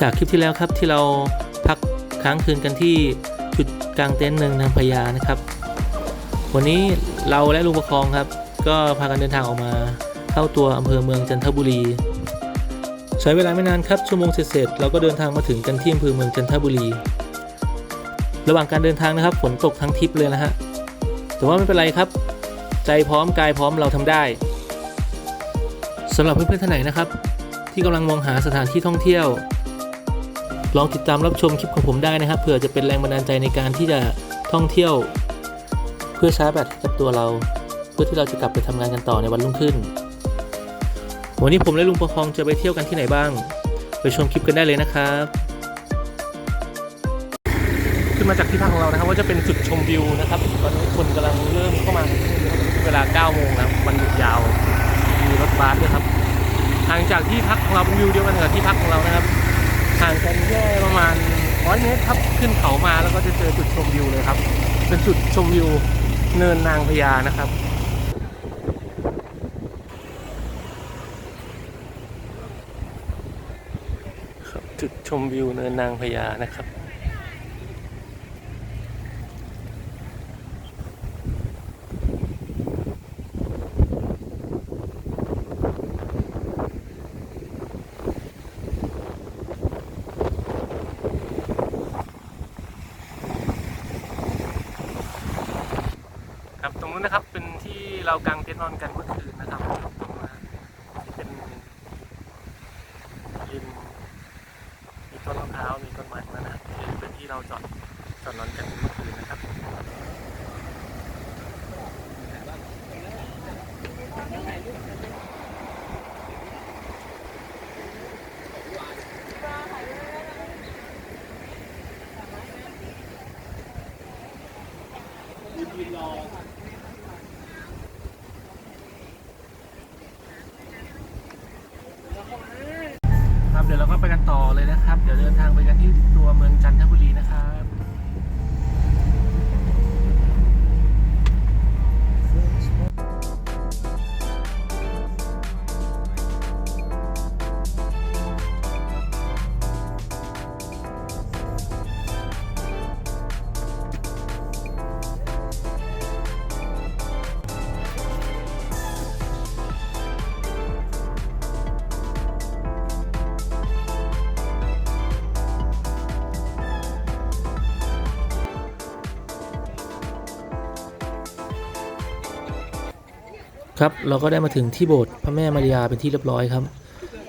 จากคลิปที่แล้วครับที่เราพักค้างคืนกันที่จุดกลางเต็นท์เนินนางพญานะครับ วันนี้เราและลุงประคองครับ ก็พากันเดินทางออกมาเข้าตัวอำเภอเมืองจันทบุรี ใช้เวลาไม่นานครับชั่วโมงเสร็จเราก็เดินทางมาถึงกันที่อำเภอเมืองจันทบุรี ระหว่างการเดินทางนะครับฝนตกทั้งทริปเลยนะฮะแต่ว่าไม่เป็นไรครับ ใจพร้อมกายพร้อมเราทำได้สำหรับเพื่อนๆท่านไหนนะครับ ที่กำลังมองหาสถานที่ท่องเที่ยว ลองติดตามรับชมคลิปของผมได้นะครับเผื่อจะเป็นแรงบันดาลใจในการที่จะท่องเที่ยว เพื่อชาร์จแบตกับตัวเรา เพื่อที่เราจะกลับไปทำงานกันต่อในวันรุ่งขึ้น วันนี้ผมและลุงประคองจะไปเที่ยวกันที่ไหนบ้าง ไปชมคลิปกันได้เลยนะครับ ขึ้นมาจากที่พักของเรานะครับ ว่าจะเป็นจุดชมวิวนะครับตอนนี้คนกำลังเริ่มเข้ามาเวลา9โมงแล้ววันหยุดยาวมีรถบัสด้วยครับห่างจากที่พักของเราเป็นวิวเดียวกันกับที่พักของเรานะครับ ห่างกันแค่ประมาณร้อยเมตรครับขึ้นเขามาแล้วก็จะเจอจุดชมวิวเลยครับ เป็นจุดชมวิวเนินนางพญานะครับครับจุดชมวิวเนินนางพญานะครับ ครับตรงนู้นนะครับเป็นที่เรากางเต็ นอนกันเมื่อคืนนะครับตรงนั้นที่เป็นริมมีต้นมะพร้าวมีต้นไม้นะนะเป็นที่เราจอดจอดนอนกันเมื่อคืนนะครับครับเดี๋ยวเราก็ไปกั นะครับ เดี๋ยวเดินทางไปกันที่ตัวเมืองจันทบุรีนะครับ ครับเราก็ได้มาถึงที่โบสถ์พระแม่มาริยาเป็นที่เรียบร้อยครับ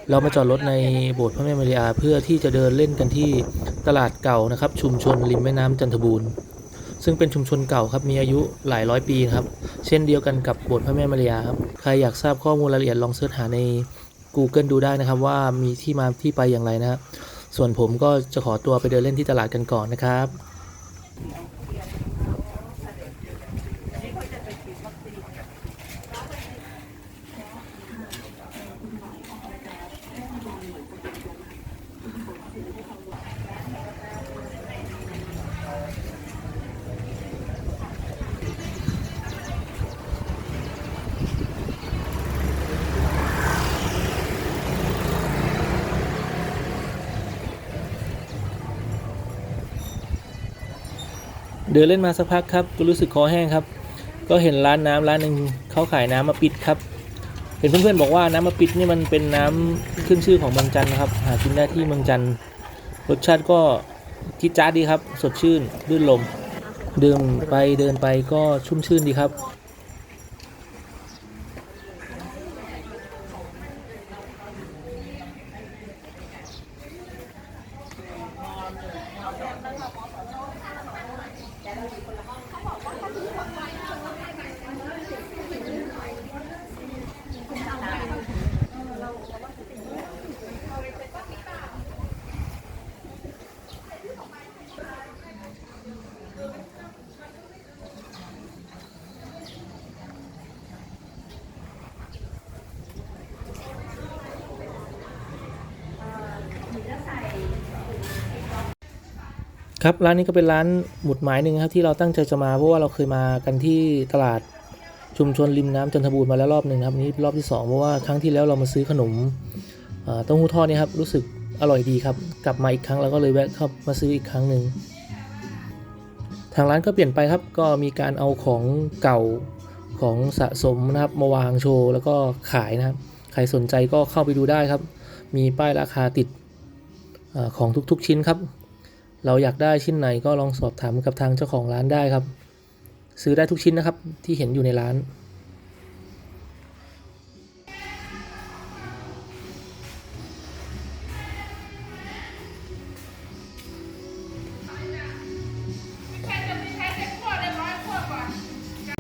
เรามาจอดรถในโบสถ์พระแม่มาริยาเพื่อที่จะเดินเล่นกันที่ตลาดเก่านะครับ ชุมชนริมแม่น้ำจันทบูรณ์ซึ่งเป็นชุมชนเก่าครับมีอายุหลายร้อยปีนะครับ เช่นเดียวกันกับโบสถ์พระแม่มาริยาครับใครอยากทราบข้อมูลรายละเอียดลองเสิร์ชหาใน Google ดูได้นะครับ ว่ามีที่มาที่ไปอย่างไรนะครับส่วนผมก็จะขอตัวไปเดินเล่นที่ตลาดกันก่อนนะครับ เดินเล่นมาสักพักครับ ก็รู้สึกคอแห้งครับ ก็เห็นร้านน้ำร้านหนึ่งเขาขายน้ำมะปิดครับ เห็นเพื่อนๆบอกว่าน้ำมะปิดนี่มันเป็นน้ำขึ้นชื่อของเมืองจันทร์นะครับ หากินได้ที่เมืองจันทร์รสชาติก็จี๊จ้าดดีครับ สดชื่นลื่นลม ดื่มไปเดินไปก็ชุ่มชื่นดีครับ ครับร้านนี้ก็เป็นร้านหมุดหมายหนึ่งครับที่เราตั้งใจจะมาเพราะว่าเราเคยมากันที่ตลาดชุมชนริมน้ำจันทบูรณ์มาแล้วรอบหนึ่งครับอันนี้รอบที่สองเพราะว่าครั้งที่แล้วเรามาซื้อขนมเต้าหู้ทอดนี่ครับรู้สึกอร่อยดีครับ กลับมาอีกครั้งเราก็เลยแวะเข้ามาซื้ออีกครั้งหนึ่งทางร้านก็เปลี่ยนไปครับก็มีการเอาของเก่าของสะสมนะครับมาวางโชว์แล้วก็ขายนะครับใครสนใจก็เข้าไปดูได้ครับ มีป้ายราคาติดเออของทุกๆชิ้นครับ เราอยากได้ชิ้นไหนก็ลองสอบถามกับทางเจ้าของร้านได้ครับ ซื้อได้ทุกชิ้นนะครับที่เห็นอยู่ในร้าน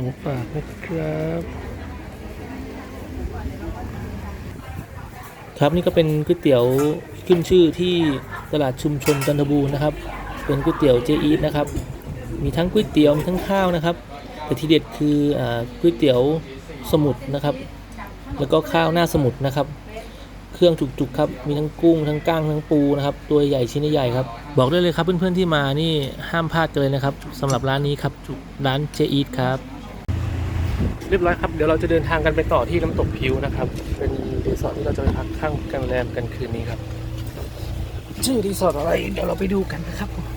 หมูฝากนะครับ ครับนี่ก็เป็นก๋วยเตี๋ยวขึ้นชื่อที่ ตลาดชุมชนจันทบูรณ์นะครับ เป็นก๋วยเตี๋ยวเจอีทนะครับ มีทั้งก๋วยเตี๋ยวมีทั้งข้าวนะครับ แต่ที่เด็ดคืออก๋วยเตี๋ยวสมุทรนะครับ แล้วก็ข้าวหน้าสมุทรนะครับ เครื่องจุกๆครับ มีทั้งกุ้งทั้งก้างทั้งปูนะครับ ตัวใหญ่ชิ้นใหญ่ครับ บอกได้เลยครับเพื่อนๆที่มานี่ห้ามพลาดกันเลยนะครับสำหรับร้านนี้ครับร้านเจอีทครับเรียบร้อยครับ เดี๋ยวเราจะเดินทางกันไปต่อที่น้ำตกพิวนะครับ เป็นรีสอร์ทที่เราจะไปพักข้างกันแรมกันคืนนี้ครับ ชื่อรีสอร์ทอะไรเดี๋ยวเราไปดูกันนะครับผม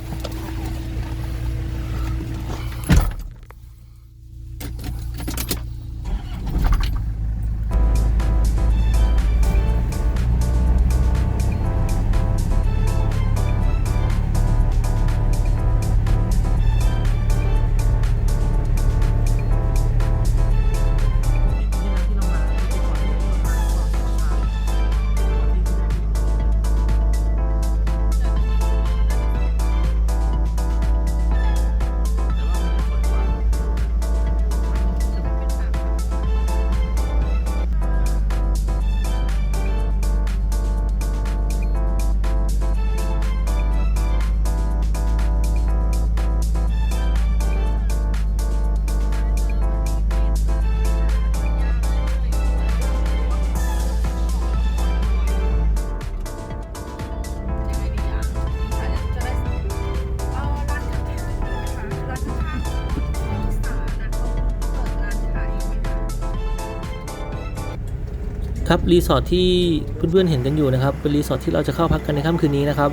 ครับรีสอร์ทที่เพื่อนๆเห็นกันอยู่นะครับ เป็นรีสอร์ทที่เราจะเข้าพักกันในค่ำคืนนี้นะครับ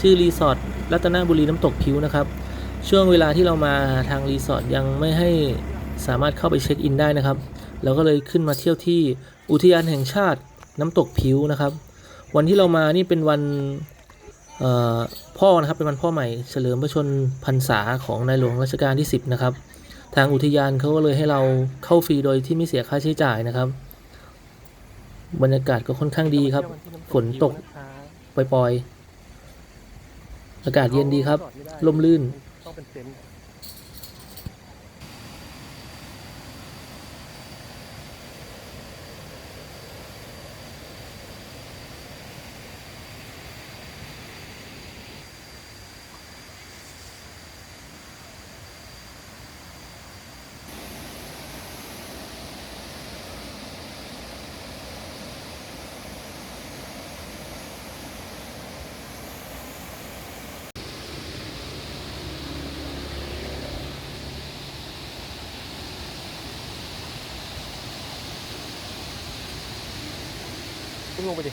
ชื่อรีสอร์ทรัตนบุรีน้ำตกพิวนะครับ ช่วงเวลาที่เรามาทางรีสอร์ทยังไม่ให้สามารถเข้าไปเช็คอินได้นะครับ เราก็เลยขึ้นมาเที่ยวที่อุทยานแห่งชาติน้ำตกพิวนะครับ วันที่เรามานี่เป็นวันพ่อนะครับเป็นวันพ่อใหม่เฉลิมพระชนพรรษาของในหลวงรัชกาลที่ 10 นะครับ ทางอุทยานเขาก็เลยให้เราเข้าฟรีโดยที่ไม่เสียค่าใช้จ่ายนะครับ บรรยากาศก็ค่อนข้างดีครับ ฝนตกปล่อยๆ อากาศเย็นดีครับ ลมลื่น ต้องเป็น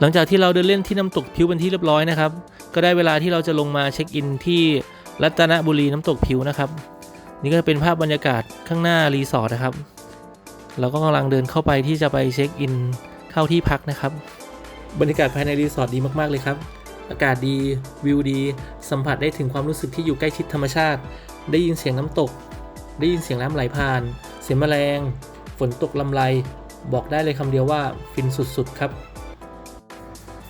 หลังจากที่เราเดินเล่นที่น้ำตกผิวเป็นที่เรียบร้อยนะครับ ก็ได้เวลาที่เราจะลงมาเช็คอินที่รัตนบุรีน้ำตกผิวนะครับ นี่ก็จะเป็นภาพบรรยากาศข้างหน้ารีสอร์ทนะครับ เราก็กำลังเดินเข้าไปที่จะไปเช็คอินเข้าที่พักนะครับ บรรยากาศภายในรีสอร์ทดีมากๆเลยครับ อากาศดีวิวดี สัมผัสได้ถึงความรู้สึกที่อยู่ใกล้ชิดธรรมชาติ ได้ยินเสียงน้ำตก ได้ยินเสียงน้ำไหลผ่าน เสียงแมลง ฝนตกลำไร บอกได้เลยคำเดียวว่าฟินสุดๆครับ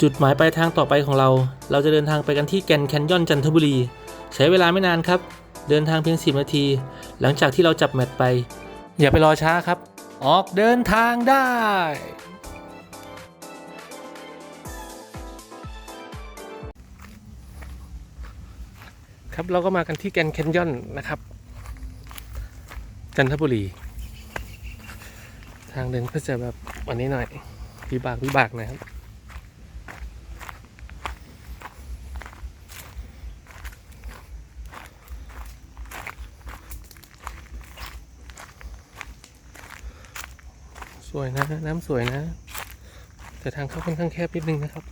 จุดหมายปลายทางต่อไปของเรา เราจะเดินทางไปกันที่แกรนแคนยอนจันทบุรี ใช้เวลาไม่นานครับ เดินทางเพียง 10 นาที หลังจากที่เราจับแมตช์ไป อย่าไปรอช้าครับ ออกเดินทางได้ครับเราก็มากันที่แกนแคนยอนนะครับ จันทบุรี ทางเดินก็จะแบบวันนี้หน่อยวิบากวิบากหนะครับ วยนะ น้ำสวยนะ แต่ทางเข้าค่อนข้างแคบนิดนึงนะครับ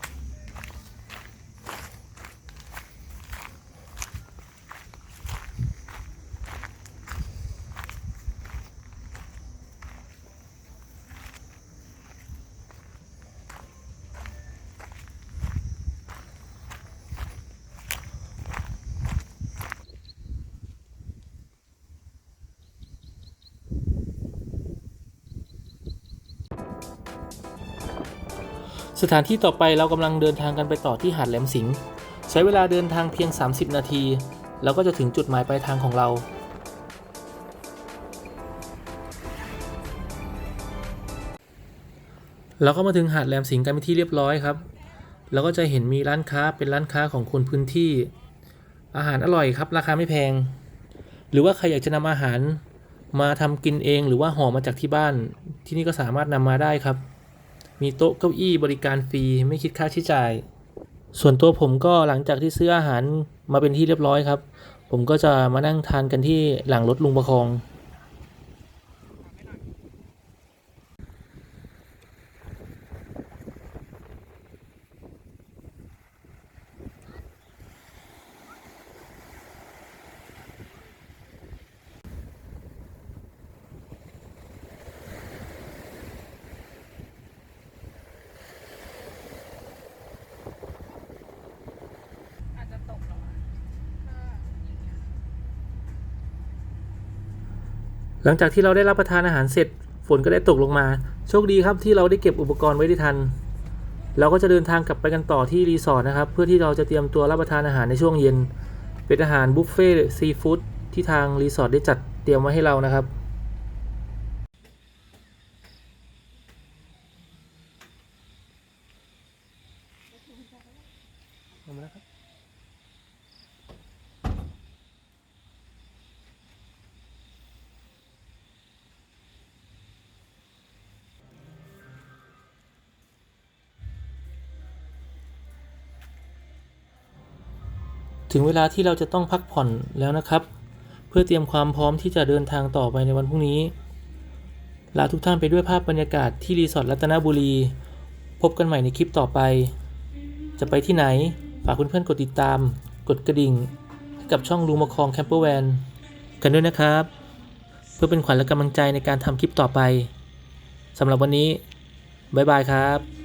สถานที่ต่อไปเรากำลังเดินทางกันไปต่อที่หาดแหลมสิงห์ใช้เวลาเดินทางเพียง 30 นาที แล้วก็จะถึงจุดหมายปลายทางของเรา เราก็มาถึงหาดแหลมสิงห์กันเป็นที่เรียบร้อยครับแล้วก็จะเห็นมีร้านค้าเป็นร้านค้าของคนพื้นที่ อาหารอร่อยครับ ราคาไม่แพง หรือว่าใครอยากจะนำอาหารมาทำกินเอง หรือว่าห่อมาจากที่บ้านที่นี่ก็สามารถนำมาได้ครับ มีโต๊ะเก้าอี้บริการฟรีไม่คิดค่าใช้จ่าย ส่วนตัวผมก็หลังจากที่ซื้ออาหารมาเป็นที่เรียบร้อยครับ ผมก็จะมานั่งทานกันที่หลังรถลุงประคอง อาจจะตกหรอถ้าอย่างเงี้ย หลังจากที่เราได้รับประทานอาหารเสร็จ ฝนก็ได้ตกลงมา โชคดีครับที่เราได้เก็บอุปกรณ์ไว้ได้ทัน เราก็จะเดินทางกลับไปกันต่อที่รีสอร์ทนะครับ เพื่อที่เราจะเตรียมตัวรับประทานอาหารในช่วงเย็น เป็นอาหารบุฟเฟ่ต์ซีฟู้ดที่ทางรีสอร์ทได้จัดเตรียมไว้ให้เรานะครับ ถึงเวลาที่เราจะต้องพักผ่อนแล้วนะครับ เพื่อเตรียมความพร้อมที่จะเดินทางต่อไปในวันพรุ่งนี้ ลาทุกท่านไปด้วยภาพบรรยากาศที่รีสอร์ทรัตนบุรี พบกันใหม่ในคลิปต่อไป จะไปที่ไหน ฝากเพื่อนๆกดติดตาม กดกระดิ่ง ให้กับช่องลูมาคองแคมเปอร์แวนกันด้วยนะครับ เพื่อเป็นขวัญและกำลังใจในการทำคลิปต่อไปสำหรับวันนี้บ๊ายบายครับ